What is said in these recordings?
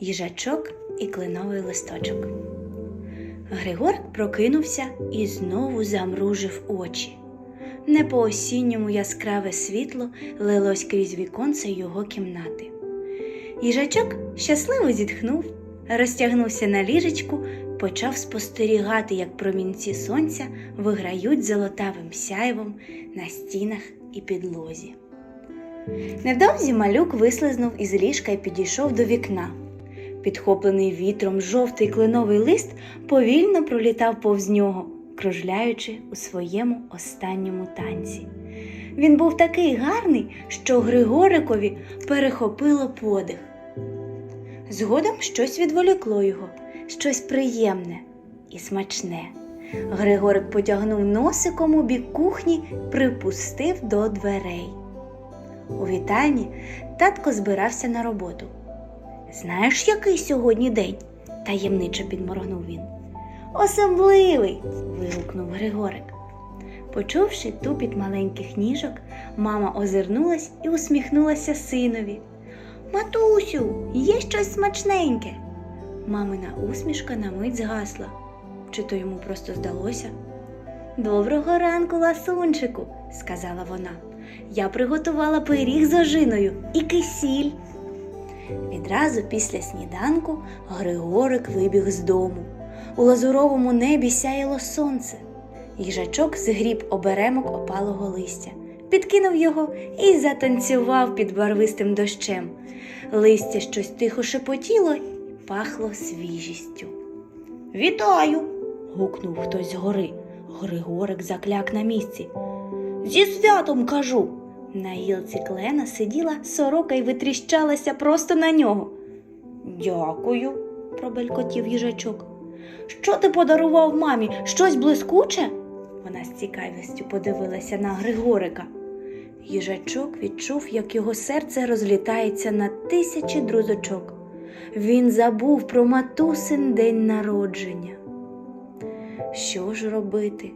їжачок і кленовий листочок. Григор прокинувся і знову замружив очі. Не по осінньому яскраве світло лилось крізь віконце його кімнати. Їжачок щасливо зітхнув, розтягнувся на ліжечку, почав спостерігати, як промінці сонця виграють золотавим сяйвом на стінах і підлозі. Невдовзі малюк вислизнув із ліжка і підійшов до вікна. Підхоплений вітром жовтий кленовий лист повільно пролітав повз нього, кружляючи у своєму останньому танці. Він був такий гарний, що Григорикові перехопило подих. Згодом щось відволікло його, щось приємне і смачне. Григорик потягнув носиком у бік кухні, припустив до дверей. У вітальні татко збирався на роботу. Знаєш, який сьогодні день? таємничо підморгнув він. Особливий. вигукнув Григорик. Почувши тупіт маленьких ніжок, мама озирнулась і усміхнулася синові. Матусю, є щось смачненьке. Мамина усмішка на мить згасла. Чи то йому просто здалося? Доброго ранку, ласунчику, сказала вона. Я приготувала пиріг з ожиною і кисіль. Відразу після сніданку Григорик вибіг з дому. У лазуровому небі сяяло сонце. Їжачок згріб оберемок опалого листя, підкинув його і затанцював під барвистим дощем. Листя щось тихо шепотіло і пахло свіжістю. Вітаю. гукнув хтось згори. Григорик закляк на місці. Зі святом кажу. На гілці клена сиділа сорока і витріщалася просто на нього. Дякую, пробелькотів їжачок. Що ти подарував мамі? Щось блискуче? Вона з цікавістю подивилася на Григорика. Їжачок відчув, як його серце розлітається на тисячі друзочок. Він забув про матусин день народження. Що ж робити?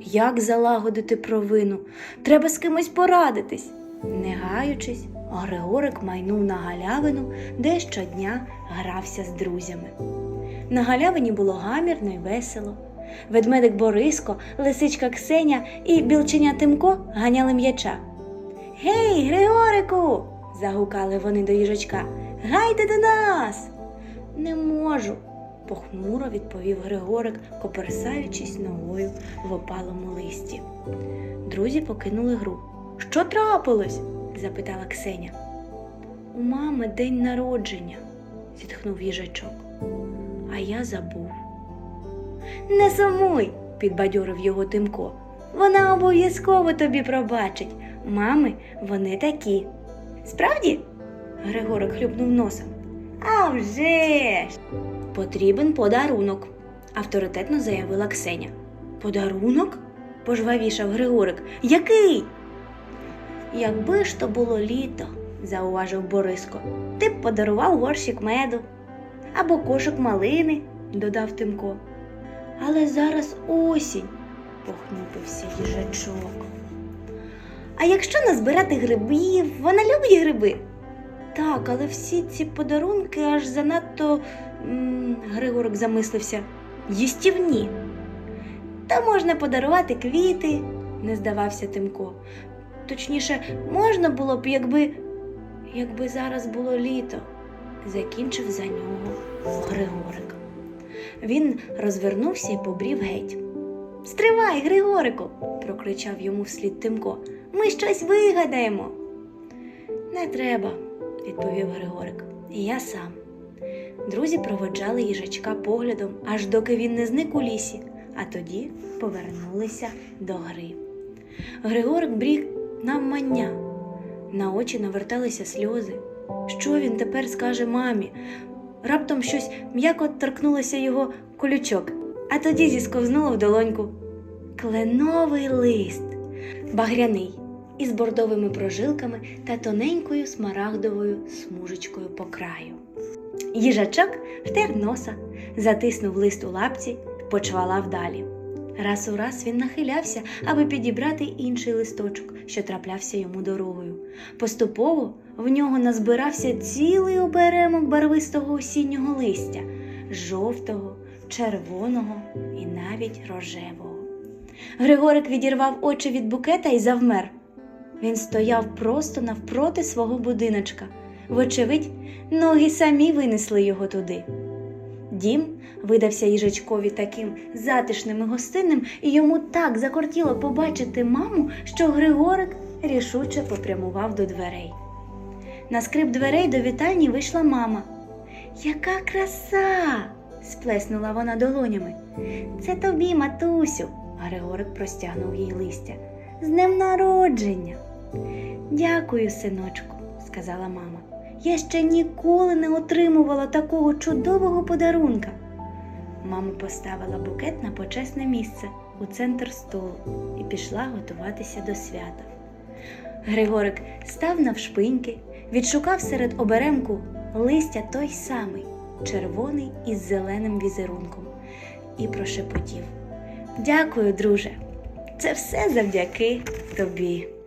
Як залагодити провину? Треба з кимось порадитись. Не гаючись, Григорик майнув на галявину, де щодня грався з друзями. На галявині було гамірно й весело. Ведмедик Бориско, лисичка Ксеня і білченя Тимко ганяли м'яча. Гей, Григорику. загукали вони до їжачка. Гайте до нас. Не можу, похмуро відповів Григорик, коперсаючись ногою в опалому листі. Друзі покинули гру. Що трапилось? запитала Ксеня. У мами день народження, зітхнув їжачок. А я забув. Не сумуй, підбадьорив його Тимко. Вона обов'язково тобі пробачить. Мами, вони такі. Справді? Григорик хлюпнув носом. А вже ж! Потрібен подарунок, авторитетно заявила Ксеня. Подарунок? пожвавішав Григорик. Який? Якби ж то було літо, зауважив Бориско, ти б подарував горщик меду або кошик малини, додав Тимко. Але зараз осінь, похнупився їжачок. А якщо назбирати грибів, вона любить гриби. Так, але всі ці подарунки аж занадто, м, Григорик замислився, їстівні. Та можна подарувати квіти, не здавався Тимко. Точніше, можна було б, якби, якби зараз було літо, закінчив за нього Григорик. Він розвернувся і побрів геть. Стривай, Григорику, прокричав йому вслід Тимко. Ми щось вигадаємо. Не треба, відповів Григорик. І я сам. Друзі проводжали їжачка поглядом, аж доки він не зник у лісі, а тоді повернулися до гри. Григорик бріг навмання. На очі наверталися сльози. Що він тепер скаже мамі? Раптом щось м'яко торкнулося його колючок, а тоді зісковзнуло в долоньку. Кленовий лист, багряний, із бордовими прожилками та тоненькою смарагдовою смужечкою по краю. Їжачок втер носа, затиснув лист у лапці, почвалав далі. Раз у раз він нахилявся, аби підібрати інший листочок, що траплявся йому дорогою. Поступово в нього назбирався цілий оберемок барвистого осіннього листя жовтого, червоного і навіть рожевого. Григорик відірвав очі від букета і завмер. Він стояв просто навпроти свого будиночка. Вочевидь, ноги самі винесли його туди. Дім видався їжачкові таким затишним і гостинним, і йому так закортіло побачити маму, що Григорик рішуче попрямував до дверей. На скрип дверей до вітальні вийшла мама. Яка краса! сплеснула вона долонями. Це тобі, матусю. Григорик простягнув їй листя. З днем народження. Дякую, синочку, сказала мама. Я ще ніколи не отримувала такого чудового подарунка. Мама поставила букет на почесне місце у центр столу і пішла готуватися до свята. Григорик став навшпиньки, відшукав серед оберемку листя той самий, червоний із зеленим візерунком, і прошепотів. Дякую, друже. Це все завдяки тобі.